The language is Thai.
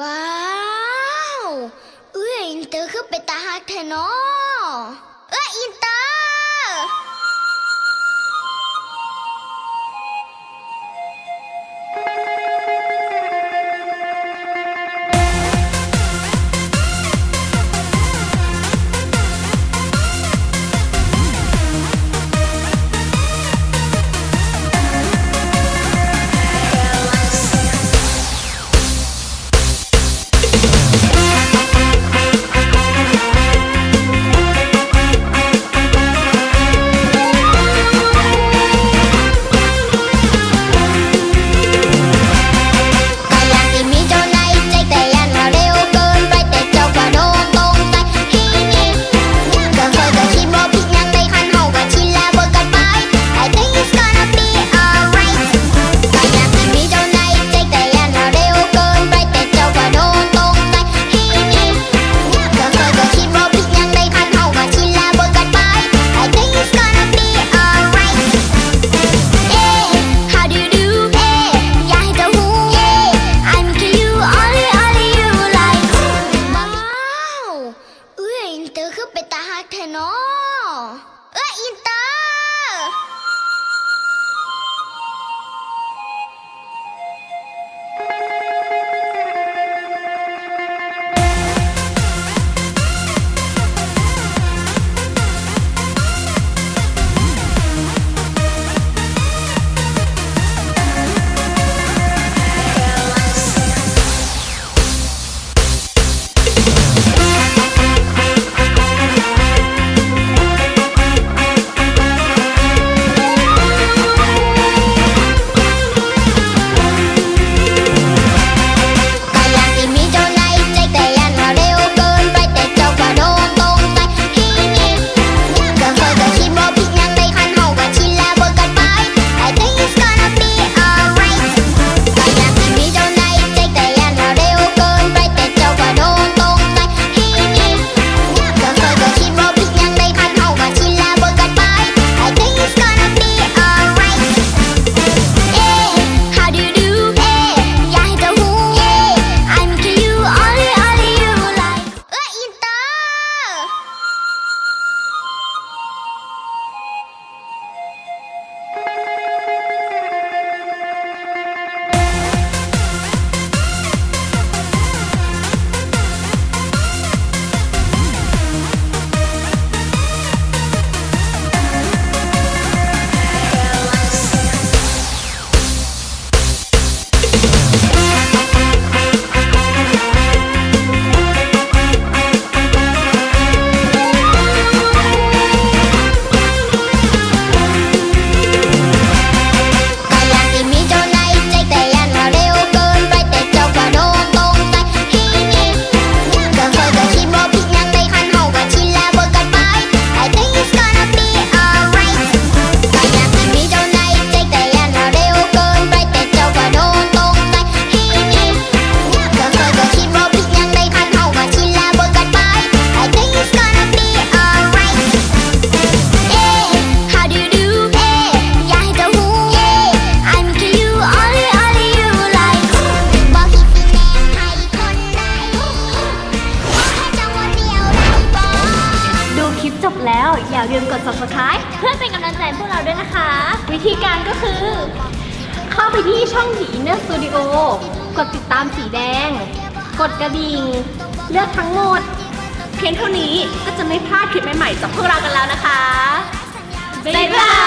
ว้าวเอ้ยอินเตอร์คือไปตาฮักแทนอเอ้ยอินเตอร์ืมกด subscribe เพื่อเป็นกำลังใจพวกเราด้วยนะคะ วิธีการก็คือ เข้าไปที่ช่องหนีเนื้อสตูดิโอกดติดตามสีแดง กดกระดิ่ง เลือกทั้งหมด เพียงเท่านี้ก็จะไม่พลาดคลิปใหม่ๆจากพวกเรากันแล้วนะคะ บ๊ายบาย